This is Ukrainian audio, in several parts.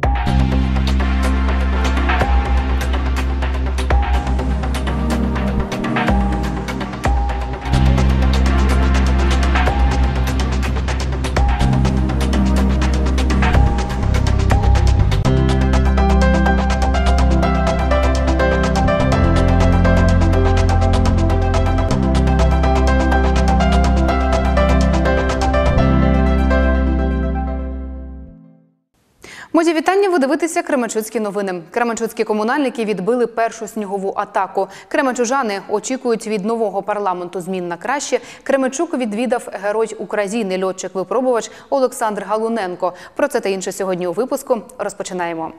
you Вітання. Ви дивитеся Кременчуцькі новини. Кременчуцькі комунальники відбили першу снігову атаку. Кременчужани очікують від нового парламенту змін на краще. Кременчук відвідав герой України, льотчик-випробувач Олександр Галуненко. Про це та інше сьогодні у випуску. Розпочинаємо.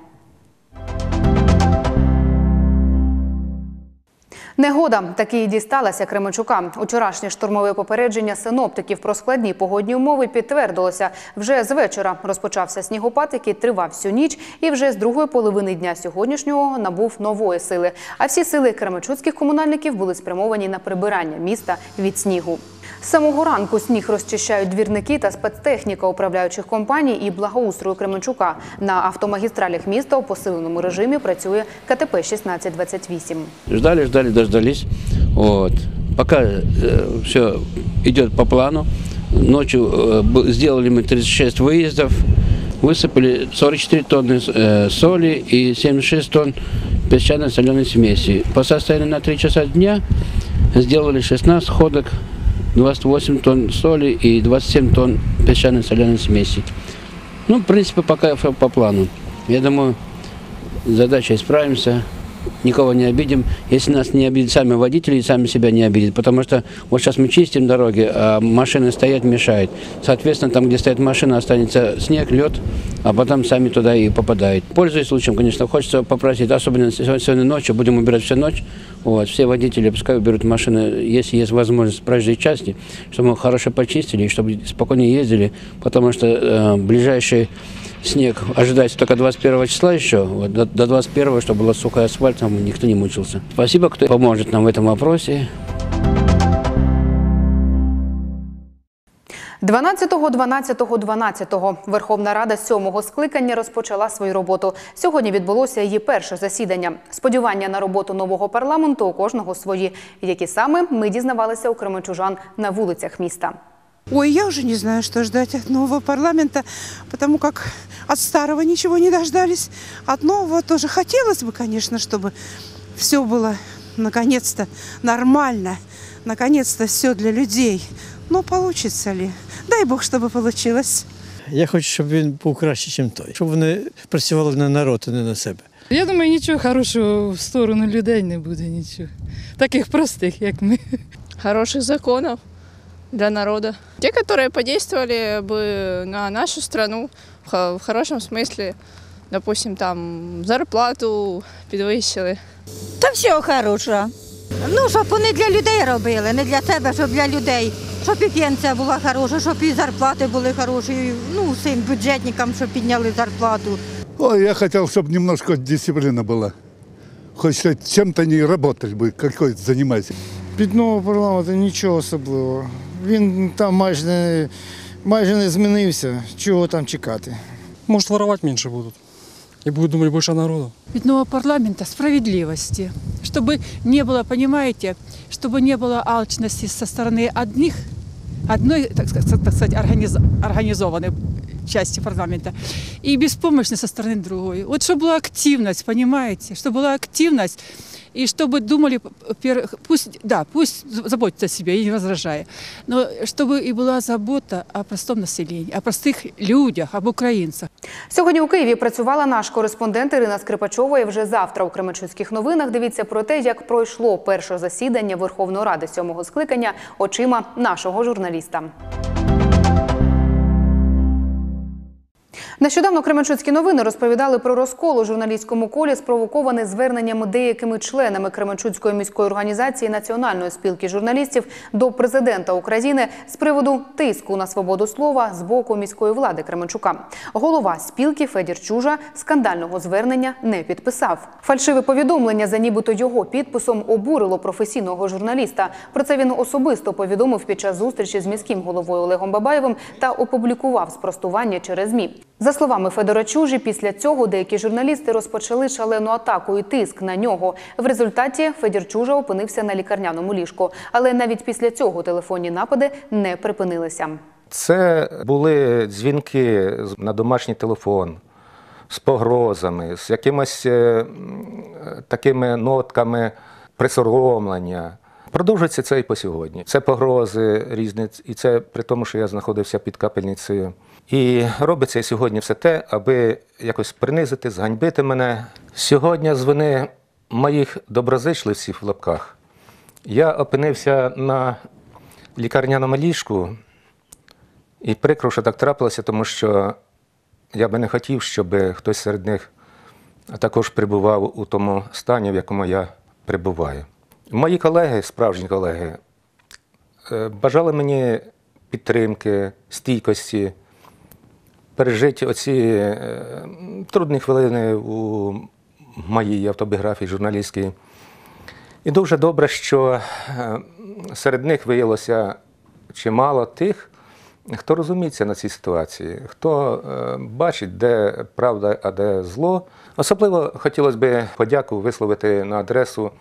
Негода таки і дісталася Кременчука. Учорашнє штурмове попередження синоптиків про складні погодні умови підтвердилося. Вже з вечора розпочався снігопад, який тривав всю ніч, і вже з другої половини дня сьогоднішнього набув нової сили. А всі сили кременчуцьких комунальників були спрямовані на прибирання міста від снігу. З самого ранку сніг розчищають двірники та спецтехніка управляючих компаній і благоустрою Кременчука. На автомагістралях міста у посиленому режимі працює КТП 1628. Ждали, ждали, дождались. Вот. Пока все идет по плану. Ночью э, б- сделали мы 36 выездов, высыпали 44 тонны э, соли и 76 тонн песчано-соленой смеси. По состоянию на 3 часа дня сделали 16 ходок, 28 тонн соли и 27 тонн песчано-соляной смеси. Ну, в принципе, пока по плану. Я думаю, задача задачей справимся, никого не обидим. Если нас не обидят сами водители, и сами себя не обидят. Потому что вот сейчас мы чистим дороги, а машины стоят, мешают. Соответственно, там, где стоит машина, останется снег, лед, а потом сами туда и попадают. Пользуясь случаем, конечно, хочется попросить, особенно сегодня ночью, будем убирать всю ночь, вот, все водители пускай уберут машины, если есть возможность, проезжей части, чтобы мы хорошо почистили, и чтобы спокойнее ездили, потому что э, ближайший снег ожидается только 21 числа еще, вот, до, до 21, чтобы было сухой асфальт, там никто не мучился. Спасибо, кто поможет нам в этом вопросе. 12, 12, 12 Верховна Рада сьомого скликання розпочала свою роботу. Сьогодні відбулося її перше засідання. Сподівання на роботу нового парламенту у кожного свої. Які саме ми дізнавалися у кременчужан на вулицях міста. Ой, я уже не знаю, что ждать от нового парламента, потому как от старого ничего не дождались. От нового тоже хотелось бы, конечно, чтобы все было наконец-то нормально, наконец-то все для людей. Но получится ли? Дай Бог, чтобы получилось. Я хочу, щоб він був краще, ніж той. Щоб вони працювали на народ, а не на себе. Я думаю, нічого хорошого в сторону людей не буде нічого. Таких простих, як ми. хороших законов для народа. Те, которые подействовали бы на нашу страну в хо- в хорошем смысле, допустим, там зарплату підвищили. Та всього хорошого. Ну, щоб вони для людей робили, не для себе, щоб для людей. Щоб і пенсія була хороша, щоб і зарплати були хороші. Ну, всім бюджетникам, щоб підняли зарплату. Ой, я хотел, чтобы немножко дисциплина была. Хоть что- чем-то не работать бы, какой занимайся. Під нового парламенту нічого особливого. Він там майже не, майже не змінився. Чого там чекати? Может, воровать меньше будут. И будет думать больше народу. від нового парламента справедливости, чтобы не было, понимаете, чтобы не было алчности со стороны одних, одной, так сказать, так сказать организ- организованной части парламента и беспомощность со стороны другой. Вот чтобы была активность, понимаете, чтобы была активность, и чтобы думали, пер- пусть, да, пусть заботятся о себе, я не возражаю, но чтобы и была забота о простом населении, о простых людях, об украинцах. Сьогодні у Києві працювала наш кореспондент Ірина Скрипачова. І вже завтра у Кременчуцьких новинах дивіться про те, як пройшло перше засідання Верховної Ради сьомого скликання очима нашого журналіста. Нещодавно Кременчуцькі новини розповідали про розкол у журналістському колі, спровокований зверненнями деякими членами Кременчуцької міської організації Національної спілки журналістів до президента України з приводу тиску на свободу слова з боку міської влади Кременчука. Голова спілки Федір Чужа скандального звернення не підписав. Фальшиве повідомлення за нібито його підписом обурило професійного журналіста. Про це він особисто повідомив під час зустрічі з міським головою Олегом Бабаєвим та опублікував спростування через ЗМІ. За словами Федора Чужі, після цього деякі журналісти розпочали шалену атаку і тиск на нього. В результаті Федір Чужа опинився на лікарняному ліжку. Але навіть після цього телефонні напади не припинилися. Це були дзвінки на домашній телефон з погрозами, з якимись е, такими нотками присоромлення. Продовжується це і по сьогодні. Це погрози різні, і це при тому, що я знаходився під капельницею. І робиться сьогодні все те, аби якось принизити, зганьбити мене. Сьогодні з вини моїх доброзичливців в лапках я опинився на лікарняному ліжку. І прикро, що так трапилося, тому що я би не хотів, щоб хтось серед них також перебував у тому стані, в якому я перебуваю. Мої колеги, справжні колеги, е, бажали мені підтримки, стійкості, пережити оці е, трудні хвилини у моїй автобіографії журналістській. І дуже добре, що е, серед них виявилося чимало тих, хто розуміється на цій ситуації, хто е, бачить, де правда, а де зло. Особливо хотілося б подяку висловити на адресу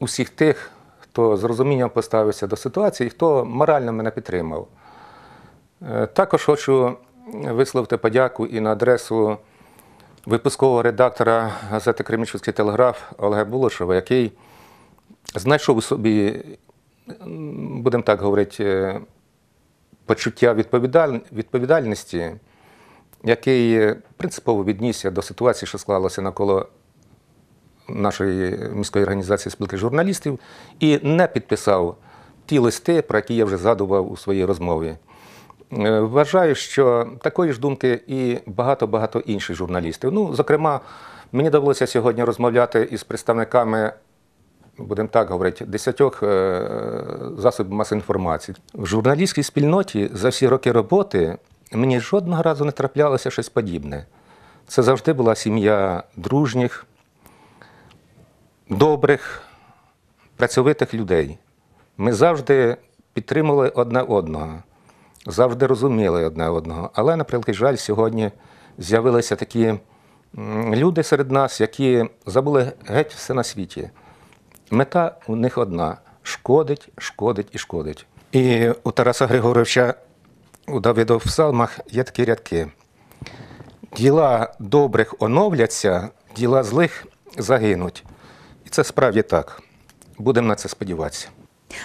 усіх тих, хто з розумінням поставився до ситуації, хто морально мене підтримав. Також хочу висловити подяку і на адресу випускового редактора газети Кремічівський телеграф Олега Булошева, який знайшов у собі, будемо так говорити, е, почуття відповідальності, який е, принципово віднісся до ситуації, що склалася навколо нашої міської організації спілки журналістів, і не підписав ті листи, про які я вже згадував у своїй розмові. Е, Вважаю, що такої ж думки і багато-багато інших журналістів. Ну, зокрема, мені довелося сьогодні розмовляти із представниками, будемо так говорити, десятьох е, засобів масової інформації. В журналістській спільноті за всі роки роботи мені жодного разу не траплялося щось подібне. Це завжди була сім'я дружніх, добрих, працьовитих людей. Ми завжди підтримували одне одного, завжди розуміли одне одного. Але, на превеликий жаль, сьогодні з'явилися такі люди серед нас, які забули геть все на світі. Мета у них одна шкодить, шкодить і шкодить. І у Тараса Григоровича у Давида в псалмах є такі рядки. Діла добрих оновляться, діла злих загинуть. І це справді так. Будемо на це сподіватися.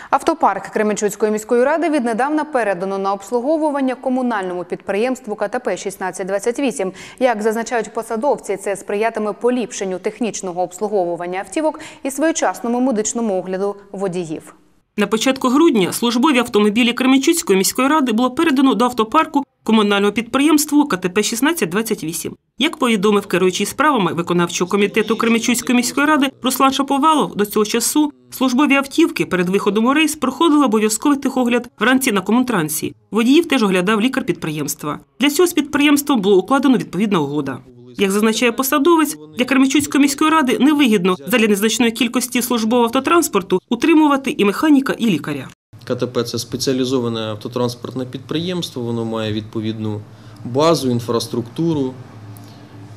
Автопарк Кременчуцької міської ради віднедавна передано на обслуговування комунальному підприємству КТП 1628. Як зазначають посадовці, це сприятиме поліпшенню технічного обслуговування автівок і своєчасному медичному огляду водіїв. На початку грудня службові автомобілі Кременчуцької міської ради було передано до автопарку комунального підприємству КТП 1628. Як повідомив керуючий справами виконавчого комітету Кременчуцької міської ради Руслан Шаповалов, до цього часу службові автівки перед виходом у рейс проходили обов'язковий техогляд вранці на комунтрансі. Водіїв теж оглядав лікар підприємства. Для цього з підприємством було укладено відповідна угода. Як зазначає посадовець, для Кременчуцької міської ради невигідно задля незначної кількості службового автотранспорту утримувати і механіка, і лікаря. КТП це спеціалізоване автотранспортне підприємство, воно має відповідну базу, інфраструктуру,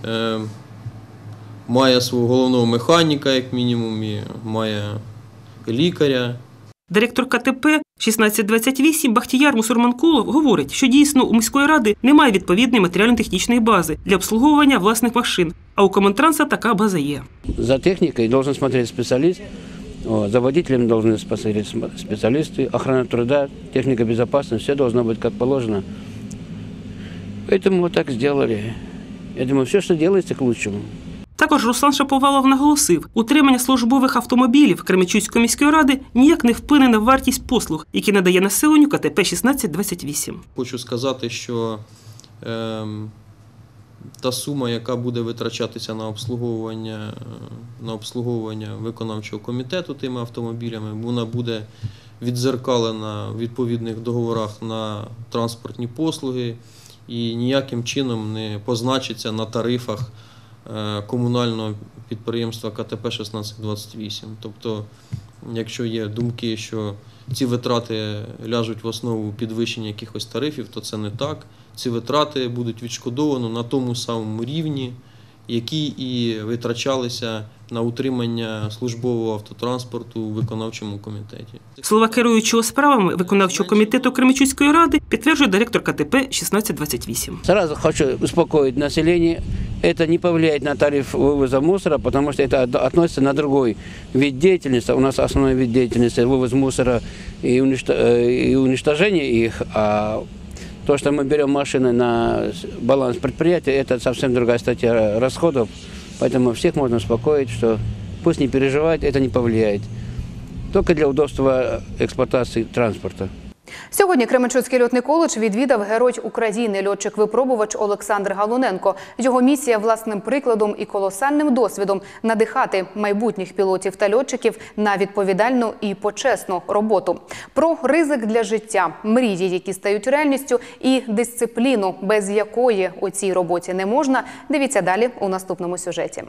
е, має свого головного механіка, як мінімум, і має лікаря. Директор КТП 1628 Бахтіяр Мусурманкулов говорить, що дійсно у міської ради немає відповідної матеріально-технічної бази для обслуговування власних машин, а у Комунтранса така база є. За техникой должен смотреть специалист, вот, за водителем должны смотреть см- специалисты, охрана труда, техника безопасности, все должно быть как положено. Поэтому вот так сделали. Я думаю, все, что делается, к лучшему. Також Руслан Шаповалов наголосив, утримання службових автомобілів Кременчуцької міської ради ніяк не вплине на вартість послуг, які надає населенню КТП 1628. Хочу сказати, що ем, та сума, яка буде витрачатися на обслуговування, е, на обслуговування виконавчого комітету тими автомобілями, вона буде відзеркалена в відповідних договорах на транспортні послуги і ніяким чином не позначиться на тарифах е, комунального підприємства КТП 1628. Тобто, якщо є думки, що ці витрати ляжуть в основу підвищення якихось тарифів, то це не так ці витрати будуть відшкодовано на тому самому рівні, які і витрачалися на утримання службового автотранспорту у виконавчому комітеті. Слова керуючого справами виконавчого комітету Кременчуцької ради підтверджує директор КТП 1628. Сразу хочу успокоить население. Это не повлияет на тариф вывоза мусора, потому что это от- относится на другой вид деятельности. У нас основной вид деятельности – вывоз мусора и, уничто- э, и уничтожение их. А то, что мы берем машины на баланс предприятия, это совсем другая статья расходов. Поэтому всех можно успокоить, что пусть не переживают, это не повлияет. Только для удобства эксплуатации транспорта. Сьогодні Кременчуцький льотний коледж відвідав герой України, льотчик-випробувач Олександр Галуненко. Його місія власним прикладом і колосальним досвідом надихати майбутніх пілотів та льотчиків на відповідальну і почесну роботу. Про ризик для життя, мрії, які стають реальністю, і дисципліну, без якої у цій роботі не можна. Дивіться далі у наступному сюжеті.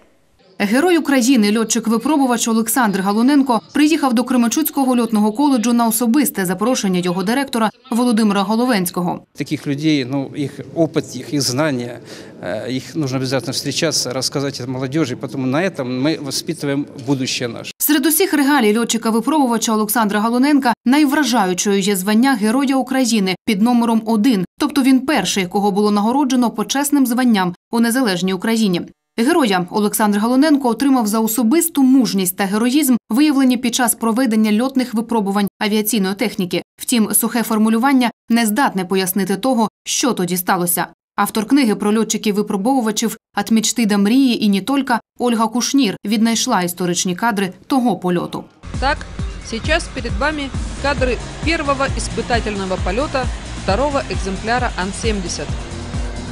Герой України, льотчик-випробувач Олександр Галуненко приїхав до Кременчуцького льотного коледжу на особисте запрошення його директора Володимира Головенського. Таких людей, ну, их опыт, их, их знания, э, их нужно обязательно встречаться, рассказать это молодежи, потому на этом мы воспитываем будущее наше. Серед усіх регалій льотчика-випробувача Олександра Галуненка найвражаючою є звання Героя України під номером 1, тобто він перший, кого було нагороджено почесним званням у незалежній Україні. Героя Олександр Галуненко отримав за особисту мужність та героїзм, виявлені під час проведення льотних випробувань авіаційної техніки. Втім, сухе формулювання не здатне пояснити того, що тоді сталося. Автор книги про льотчиків-випробовувачів «От мечти до мрії і не тільки» Ольга Кушнір віднайшла історичні кадри того польоту. Так, сейчас перед вами кадры первого испытательного полета второго экземпляра Ан-70,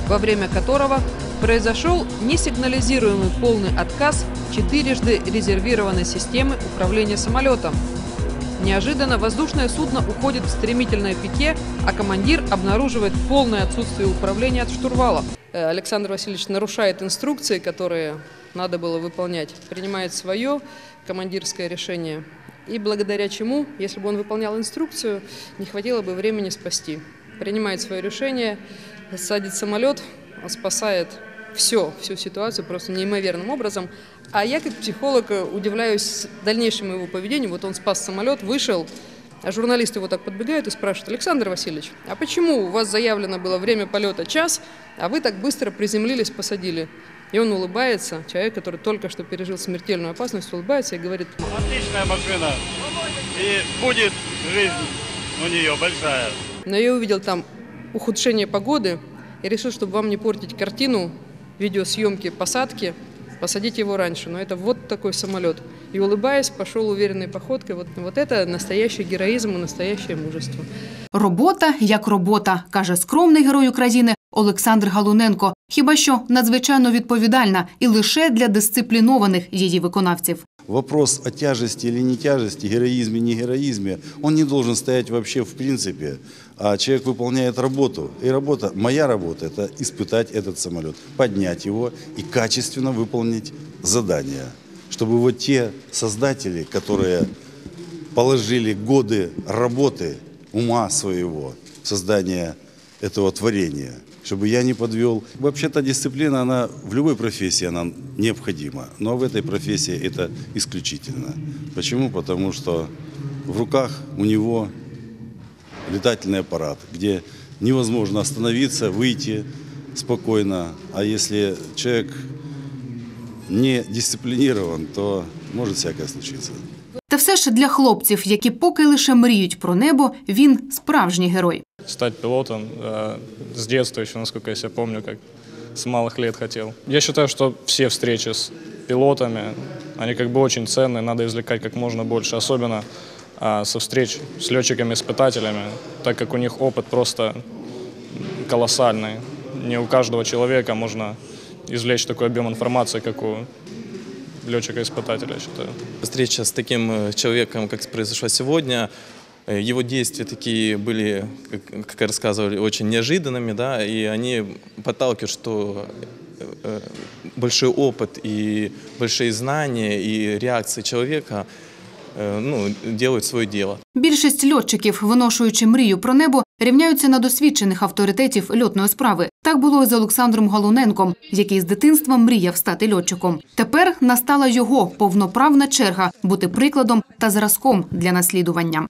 во время которого произошел несигнализируемый полный отказ четырежды резервированной системы управления самолетом. Неожиданно воздушное судно уходит в стремительное пике, а командир обнаруживает полное отсутствие управления от штурвала. Э, Александр Васильевич нарушает инструкции, которые надо было выполнять, принимает свое командирское решение. И благодаря чему, если бы он выполнял инструкцию, не хватило бы времени спасти. Принимает свое решение, садит самолет, спасает все, всю ситуацию просто неимоверным образом. А я как психолог э, удивляюсь дальнейшему его поведению. Вот он спас самолет, вышел, а журналисты его так подбегают и спрашивают, Александр Васильевич, а почему у вас заявлено было время полета час, а вы так быстро приземлились, посадили? И он улыбается, человек, который только что пережил смертельную опасность, улыбается и говорит, Отличная машина. И будет жизнь у нее большая. Но я увидел там ухудшение погоды и решил, чтобы вам не портить картину видеосъемки посадки, посадить его раньше. Но это вот такой самолет. И улыбаясь, пошел уверенной походкой. Вот, вот это настоящий героизм и настоящее мужество. Робота як робота, каже скромний герой України Олександр Галуненко. Хіба що надзвичайно відповідальна і лише для дисциплінованих її виконавців. Вопрос о тяжести или не тяжести, героизме, не героизме, он не должен стоять вообще в принципе. А человек выполняет работу. И работа, моя работа, это испытать этот самолет, поднять его и качественно выполнить задание. Чтобы вот те создатели, которые положили годы работы, ума своего, в создание этого творения, чтобы я не подвел. Вообще-то дисциплина, она в любой профессии она необходима, но в этой профессии это исключительно. Почему? Потому что в руках у него летательный аппарат, где невозможно остановиться, выйти спокойно. А если человек не дисциплинирован, то может всякое случиться. Та все ж для хлопців, які поки лише мріють про небо, він справжній герой. Стать пилотом э, с детства еще, насколько я себя помню, как с малых лет хотел. Я считаю, что все встречи с пилотами, они как бы очень ценные, надо извлекать как можно больше, особенно а, со встреч с летчиками-испытателями, так как у них опыт просто колоссальный. Не у каждого человека можно извлечь такой объем информации, как у летчика-испытателя, я считаю. Встреча с таким э, человеком, как произошла сегодня, э, его действия такие были, как, как рассказывали, очень неожиданными, да, и они подталкивают, что э, большой опыт и большие знания и реакции человека ну, роблять своє діло. Більшість льотчиків, виношуючи мрію про небо, рівняються на досвідчених авторитетів льотної справи. Так було і з Олександром Галуненком, який з дитинства мріяв стати льотчиком. Тепер настала його повноправна черга бути прикладом та зразком для наслідування.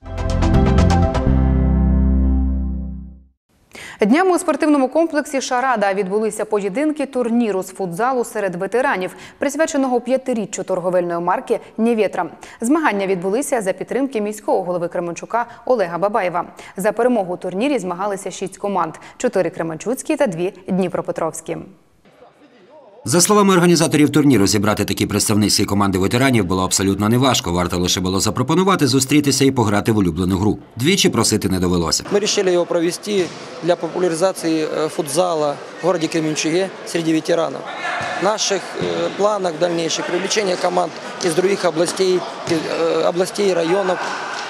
Днями у спортивному комплексі Шарада відбулися поєдинки турніру з футзалу серед ветеранів, присвяченого п'ятиріччю торговельної марки Нєвєтра. Змагання відбулися за підтримки міського голови Кременчука Олега Бабаєва. За перемогу у турнірі змагалися шість команд: чотири Кременчуцькі та дві Дніпропетровські. За словами організаторів турніру, зібрати такі представницькі команди ветеранів було абсолютно неважко. Варто лише було запропонувати зустрітися і пограти в улюблену гру. Двічі просити не довелося. Мы решили его провести для популяризации э, футзала в городе Кременчуге среди ветеранов. В наших э, планах дальнейших привлечение команд из других областей, из, э, областей районов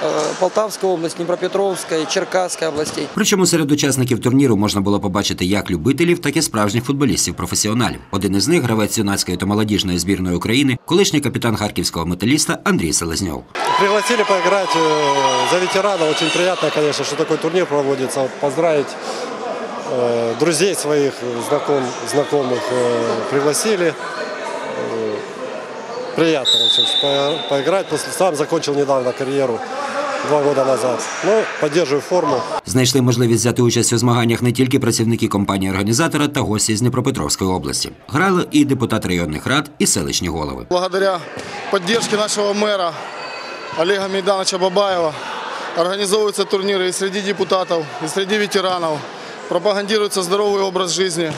э, Полтавской области, Днепропетровской, Черкасской областей. Причому серед учасників турніру можна було побачити як любителів, так і справжніх футболістів-професіоналів. Один із них гравець юнацької та молодіжної збірної України, колишній капітан харківського металіста Андрій Селезньов. Пригласили поиграть э, за ветерана. Очень приятно, конечно, что такой турнир проводится. Вот Поздравить э, друзей своих, знаком, знакомых э, пригласили. Э, Приятно, в общем, по- поиграть. После, сам закончил недавно карьеру, два года назад. Ну, поддерживаю форму. Знайшли можливість взяти участь у змаганнях не тільки працівники компанії організатора та гості з Дніпропетровської області. Грали і депутат районних рад, і селищні голови. Благодаря поддержке нашего мэра Олега Мейдановича Бабаева организовываются турниры и среди депутатов, и среди ветеранов. Пропагандируется здоровый образ жизни.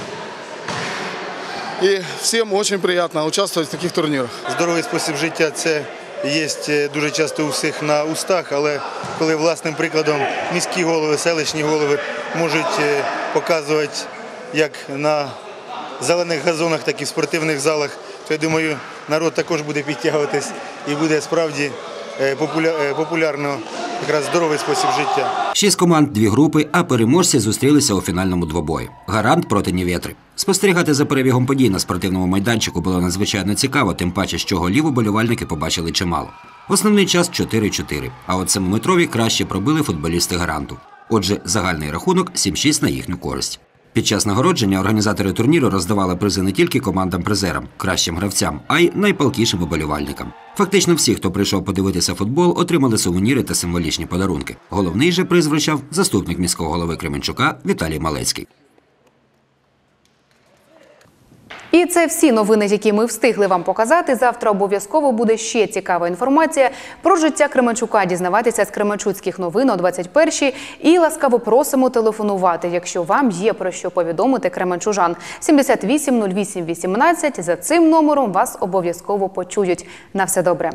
И всем очень приятно участвовать в таких турнирах. Здоровий спосіб життя це є е, дуже часто у всіх на устах, але коли власним прикладом міські голови, селищні голови можуть е, показувати як на зелених газонах, так і в спортивних залах, то я думаю, народ також буде підтягуватись і буде справді е, популя- популярно якраз здоровий спосіб життя. Шість команд, дві групи, а переможці зустрілися у фінальному двобої. Гарант проти Нівєтри. Спостерігати за перебігом подій на спортивному майданчику було надзвичайно цікаво, тим паче, що голів уболівальники побачили чимало. Основний час 4-4, а от семиметрові краще пробили футболісти гаранту. Отже, загальний рахунок 7-6 на їхню користь. Під час нагородження організатори турніру роздавали призи не тільки командам-призерам, кращим гравцям, а й найпалкішим уболівальникам. Фактично всі, хто прийшов подивитися футбол, отримали сувеніри та символічні подарунки. Головний же приз вручав заступник міського голови Кременчука Віталій Малецький. І це всі новини, які ми встигли вам показати. Завтра обов'язково буде ще цікава інформація про життя Кременчука. Дізнаватися з Кременчуцьких новин о 21-й. І ласкаво просимо телефонувати, якщо вам є про що повідомити Кременчужан. 78 08 18. За цим номером вас обов'язково почують. На все добре.